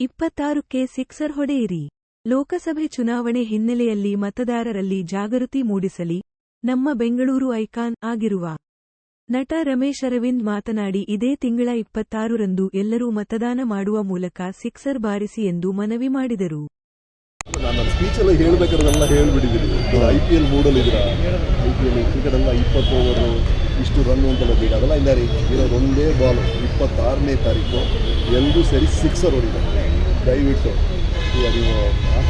ಇಪ್ಪತ್ತಾರಕ್ಕೆ sixer ಹೊಡೆಯಿರಿ. ಲೋಕಸಭೆ ಚುನಾವಣೆ ಹಿನ್ನೆಲೆಯಲ್ಲಿ ಮತದಾರರಲ್ಲಿ ಜಾಗೃತಿ ಮೂಡಿಸಲಿ. ನಮ್ಮ ಬೆಂಗಳೂರು ಐಕಾನ್ ಆಗಿರುವ ನಟ ರಮೇಶ್ ಅರವಿಂದ್ ಮಾತನಾಡಿ, ಇದೇ ತಿಂಗಳ ಇಪ್ಪತ್ತಾರರಂದು ಎಲ್ಲರೂ ಮತದಾನ ಮಾಡುವ ಮೂಲಕ ಸಿಕ್ಸರ್ ಬಾರಿಸಿ ಎಂದು ಮನವಿ ಮಾಡಿದರು. ಇಷ್ಟು ರನ್ ಅಂತೆಲ್ಲ ಅದೆಲ್ಲ ಇಲ್ಲ ರೀ ಇರೋದು ಒಂದೇ ಬಾಲು ಇಪ್ಪತ್ತಾರನೇ ತಾರೀಕು ಎಲ್ಲರೂ ಸರಿ ಸಿಕ್ಸರ್ ಹೊಡಿದೆ ದಯವಿಟ್ಟು ಈಗ ನೀವು ಆಟ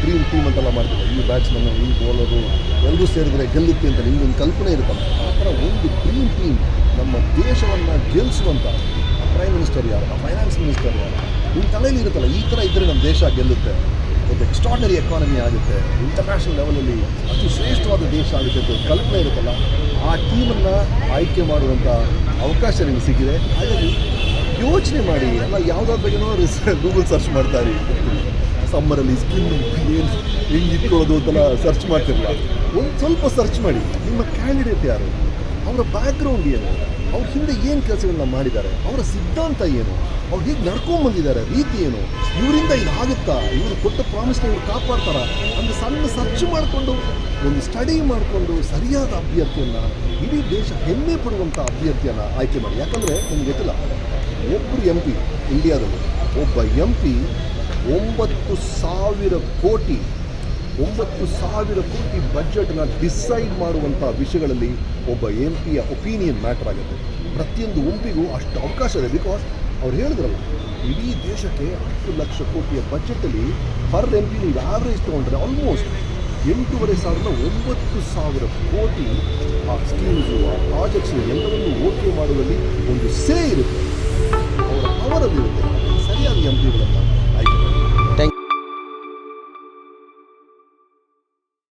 ಡ್ರೀಮ್ ಟೀಮ್ ಅಂತೆಲ್ಲ ಮಾಡ್ತೀವಿ. ಈ ಬ್ಯಾಟ್ಸ್ಮನ್ನು ಈ ಬೌಲರು ಎಲ್ಲರೂ ಸೇರಿದ್ರೆ ಗೆಲ್ಲುತ್ತೆ ಅಂತ ನಿಮ್ಗೊಂದು ಕಲ್ಪನೆ ಇರುತ್ತಲ್ಲ. ಆ ಥರ ಒಂದು ಡ್ರೀಮ್ ಟೀಮ್ ನಮ್ಮ ದೇಶವನ್ನು ಗೆಲ್ಲಿಸುವಂಥ ಪ್ರೈಮ್ ಮಿನಿಸ್ಟರ್ ಯಾರು? ಆ ಫೈನಾನ್ಸ್ ಮಿನಿಸ್ಟರ್ ಯಾರು? ನಿಮ್ಮ ತಲೆಯಲ್ಲಿ ಇರುತ್ತಲ್ಲ, ಈ ಥರ ಇದ್ದರೆ ನಮ್ಮ ದೇಶ ಗೆಲ್ಲುತ್ತೆ. ಒಂದು ಎಕ್ಸ್ಟ್ರಾರ್ನರಿ ಎಕಾನಮಿ ಆಗುತ್ತೆ. ಇಂಟರ್ನ್ಯಾಷನಲ್ ಲೆವೆಲಲ್ಲಿ ಅತಿ ಶ್ರೇಷ್ಠವಾದ ದೇಶ ಆಗುತ್ತೆ ಅಂತ ಕಲ್ಪನೆ ಇರುತ್ತಲ್ಲ. ಆ ಟೀಮನ್ನು ಆಯ್ಕೆ ಮಾಡುವಂಥ ಅವಕಾಶ ನಿಮಗೆ ಸಿಕ್ಕಿದೆ. ಹಾಗಾಗಿ ಯೋಚನೆ ಮಾಡಿ, ಎಲ್ಲ ಯಾವುದಾದ್ರ ಬಗ್ಗೆನೋ ರಿಸ್ ಗೂಗಲ್ ಸರ್ಚ್ ಮಾಡ್ತಾರೆ ಸಮ್ಮರಲ್ಲಿ ಸ್ಕಿನ್ ಏನು ಹೆಂಗೆ ಇಟ್ಕೊಳ್ಳೋದು ಅಂತೆಲ್ಲ ಸರ್ಚ್ ಮಾಡ್ತಿರಲ್ಲ ಒಂದು ಸ್ವಲ್ಪ ಸರ್ಚ್ ಮಾಡಿ. ನಿಮ್ಮ ಕ್ಯಾಂಡಿಡೇಟ್ ಯಾರು? ಅವರ ಬ್ಯಾಕ್ಗ್ರೌಂಡ್ ಏನು? ಅವ್ರ ಹಿಂದೆ ಏನು ಕೆಲಸಗಳನ್ನ ಮಾಡಿದ್ದಾರೆ? ಅವರ ಸಿದ್ಧಾಂತ ಏನು? ಅವ್ರು ಹೇಗೆ ನಡ್ಕೊಂಡ್ ಬಂದಿದ್ದಾರೆ? ರೀತಿ ಏನು? ಇವರಿಂದ ಇದಾಗುತ್ತಾ ಇವರು ಕೊಟ್ಟ ಪ್ರಾಮಿಸ್ನ ಇವ್ರು ಕಾಪಾಡ್ತಾರ? ಒಂದು ಸಣ್ಣ ಸರ್ಚ್ ಮಾಡಿಕೊಂಡು, ಒಂದು ಸ್ಟಡಿ ಮಾಡಿಕೊಂಡು ಸರಿಯಾದ ಅಭ್ಯರ್ಥಿಯನ್ನು, ಇಡೀ ದೇಶ ಹೆಮ್ಮೆ ಪಡುವಂಥ ಅಭ್ಯರ್ಥಿಯನ್ನು ಆಯ್ಕೆ ಮಾಡಿ. ಯಾಕಂದರೆ ನಿಮ್ಗೆ ಗೊತ್ತಿಲ್ಲ ಒಬ್ಬರು ಎಂ ಪಿ ಇಂಡಿಯಾದಲ್ಲಿ ಒಬ್ಬ ಎಂ ಪಿ ಒಂಬತ್ತು ಸಾವಿರ ಕೋಟಿ ಒಂಬತ್ತು ಸಾವಿರ ಕೋಟಿ ಬಜೆಟ್ನ ಡಿಸೈಡ್ ಮಾಡುವಂಥ ವಿಷಯಗಳಲ್ಲಿ ಒಬ್ಬ ಎಂ ಪಿಯ ಒಪಿನಿಯನ್ ಮ್ಯಾಟರ್ ಆಗುತ್ತೆ. ಪ್ರತಿಯೊಂದು ಒಂಪಿಗೂ ಅಷ್ಟು ಅವಕಾಶ ಇದೆ ಬಿಕಾಸ್ ಅವ್ರು ಹೇಳಿದ್ರಲ್ಲ, ಇಡೀ ದೇಶಕ್ಕೆ ಹತ್ತು ಲಕ್ಷ ಕೋಟಿಯ ಬಜೆಟಲ್ಲಿ ಪರ್ ಎಂ ಪಿ ನೀವು ಆವ್ರೇಜ್ ತೊಗೊಂಡ್ರೆ ಆಲ್ಮೋಸ್ಟ್ ಎಂಟೂವರೆ ಸಾವಿರದ ಒಂಬತ್ತು ಸಾವಿರ ಕೋಟಿ ಆ ಸ್ಕೀಮ್ಸು ಆ ಪ್ರಾಜೆಕ್ಟ್ಸು ಎಲ್ಲವನ್ನು ಓಕೆ ಮಾಡುವಲ್ಲಿ ಒಂದು ಸೇ ಇರುತ್ತೆ. ಅವರ ಪವರಲ್ಲಿ